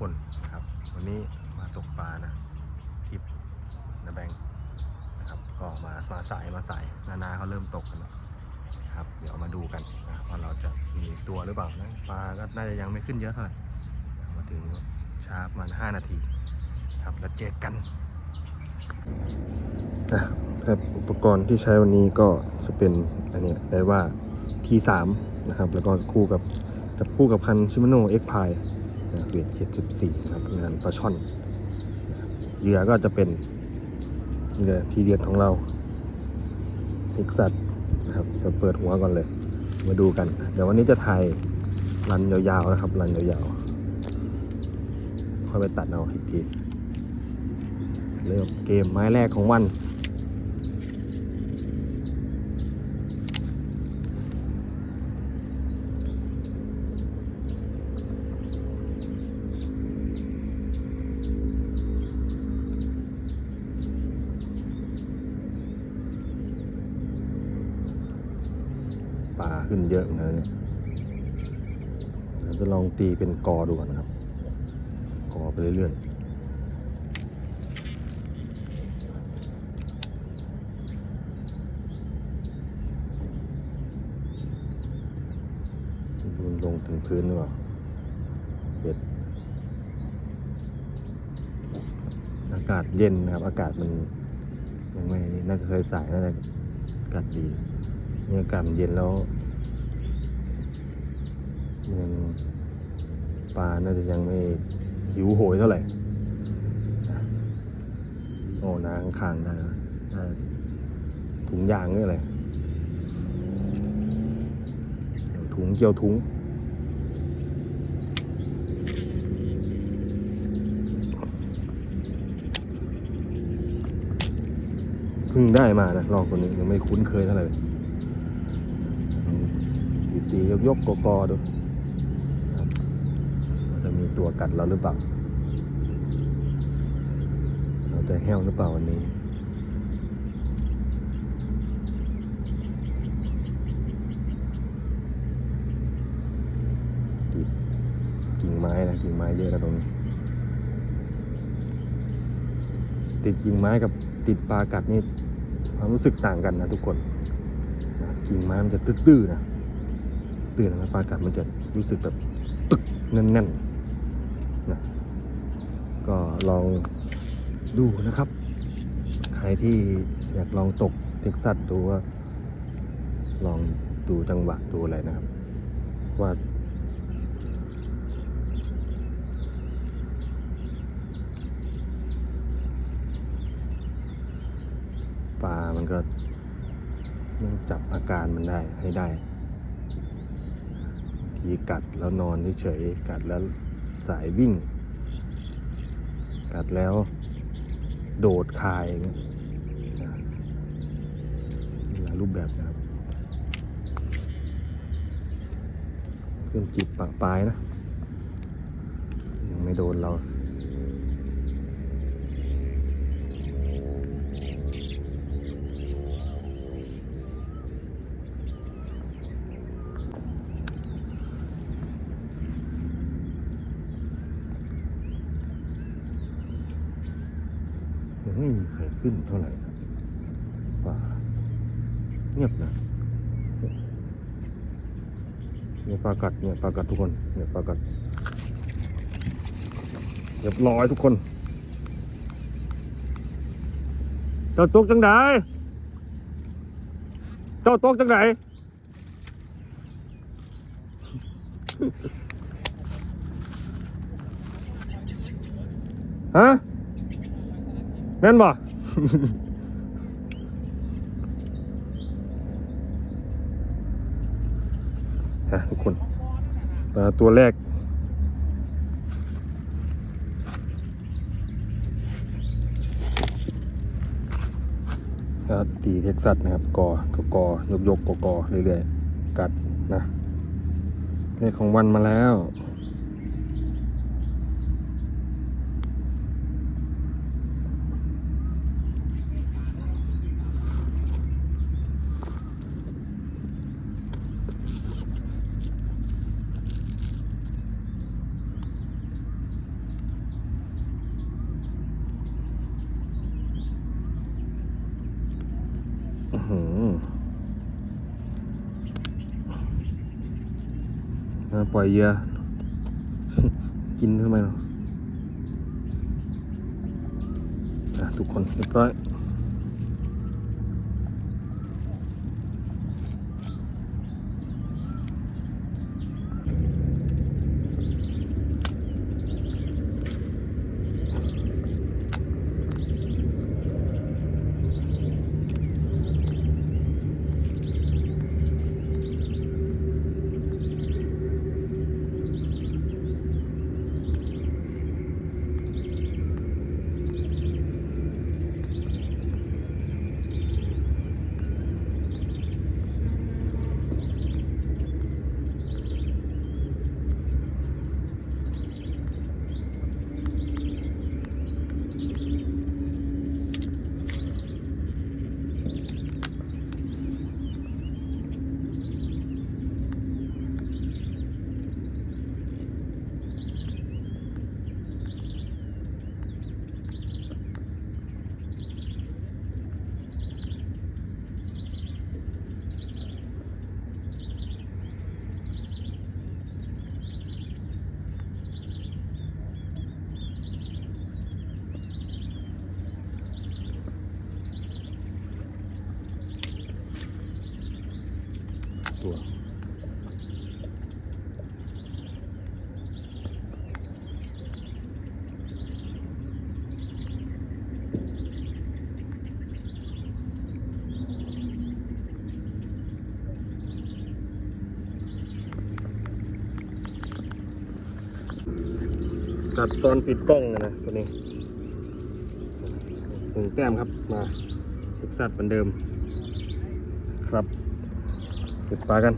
คนครับ วันนี้มาตกปลานะทริปนะแบงนะครับก็มามาสายมาสายนานาเขาเริ่มตกกันแล้วครับ เดี๋ยวมาดูกันนะว่าเราจะมีตัวหรือเปล่านะปลาก็น่าจะยังไม่ขึ้นเยอะเท่าไหร่มาถึงช้าประมาณ5นาที ครับแล้วเจอกันนะครับอุปกรณ์ที่ใช้วันนี้ก็จะเป็นอันนี้ได้ว่า T3 นะครับ แล้วก็คู่กับกับคู่กับคันชิมโนเอ็กพาย เวท74นะครับงานปลาช่อนเหยื่อก็จะเป็นเหยื่อทีเดียดของเราเท็กซัสนะครับจะเปิดหัวก่อนเลย มาดูกัน เดี๋ยววันนี้จะถ่ายรันยาวๆนะครับ รันยาวๆค่อยไปตัดเอาอีกทีเริ่มเกมไม้แรกของวัน ปลาขึ้นเยอะเหมือนกันเนี่ยจะลองตีเป็นกอดูก่อนนะครับ กอไปเรื่อยๆลงถึงพื้นหรือเปล่าเบ็ดอากาศเย็นนะครับ อากาศมันยังไม่น่าจะเคยสายน่าจะอากาศดี เนี่ยากาศเย็นแล้วยังปลาน่าจะยังไม่หิวโหยเท่าไหร่ โอ้นางคางนะถุงยางนี่อะไรถุงเกี่ยวถุงเพิ่งได้มานะลองตัวนี้ยังไม่คุ้นเคยเท่าไหร่ เลยตียกยกกกอดูจะมีตัวกัดเราหรือเปล่า เราจะแห้วหรือเปล่าวันนี้ติดกิ่งไม้นะกิ่งไม้เยอะนะตรงนี้ ติดกิ่งไม้กับติดปลากัดนี่ความรู้สึกต่างกันนะทุกคน กิ่งไม้มันจะตื้อๆนะ ตื้อนะปลากัดมันจะรู้สึกแบบตึกแน่นๆนะก็ลองดูนะครับ ใครที่อยากลองตกเท็กซัสดูว่า ลองดูจังหวะดูอะไรนะครับ ว่าปลามันก็ต้องจับอาการมันได้ให้ได้ ทีกัดแล้วนอนเฉยกัดแล้วสายวิ่ง กัดแล้วโดดคายหลายรูปแบบนะครับเครื่องจิบปะปลายนะ ยังไม่โดนเรา ไม่มีใครขึ้นเท่าไหร่นะป่าเงียบนะเนี่ยปลากัดเนี่ยปลากัดทุกคนเนี่ยปลากัดเรียบร้อยทุกคนเจ้าตกจังไดเจ้าตกจังไดฮะ แม่นบ่ฮะทุกคนปลาตัวแรก ครับตีเท็กซัสนะครับ กอกกอยกยกกกอเรื่อยๆ กัดนะเลขของวันมาแล้ว หือมา ปล่อยเหยื่อกินทำไมเนาะอะทุกคนเรียบร้อย ตัว กัดตอนปิดกล้องเลยนะตัวนี้หนึ่งแต้มครับมาเท็กซัสเหมือนเดิม เก็บปลากัน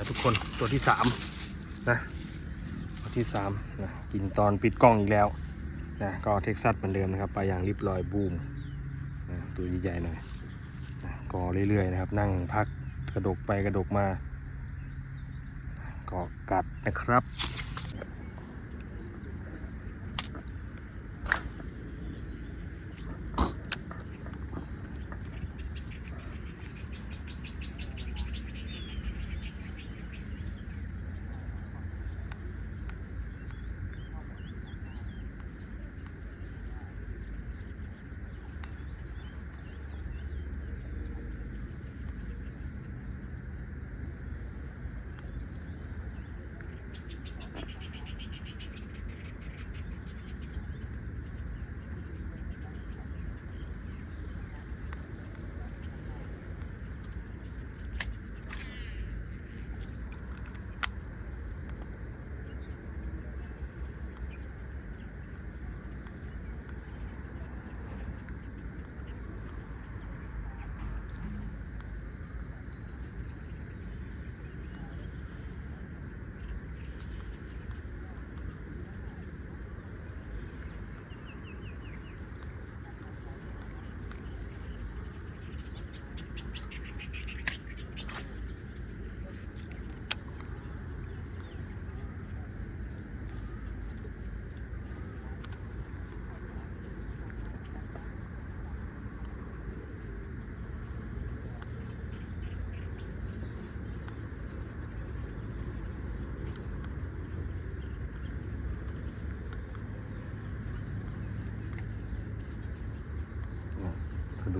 แล้วทุกคนตัวที่สามนะตัวที่สามนะกินตอนปิดกล้องอีกแล้วนะก็เท็กซัสเหมือนเดิมนะครับไปอย่างริบลอยบูมนะตัวใหญ่ๆหน่อยนะก็เรื่อยๆนะครับ นั่งพักกระดกไปกระดกมาก็กัดนะครับ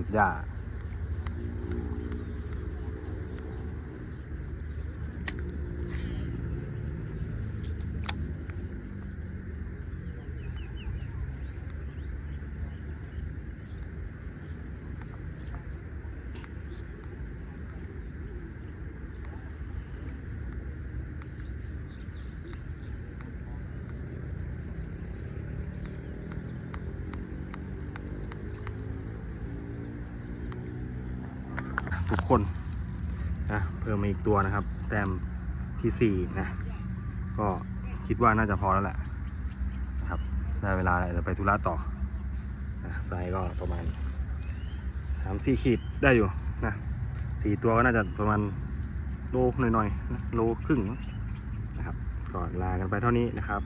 อ ห ทุกคนนะเพิ่มมาอีกตัวนะครับ แต้มที่สี่นะก็คิดว่าน่าจะพอแล้วแหละนะครับได้เวลาแล้วเดี๋ยวไปธุระต่อนะไซส์ก็ประมาณสามสี่ขีดได้อยู่นะสี่ตัวก็น่าจะประมาณโลหน่อยๆนะโลครึ่งนะครับก็ลากันไปเท่านี้นะครับ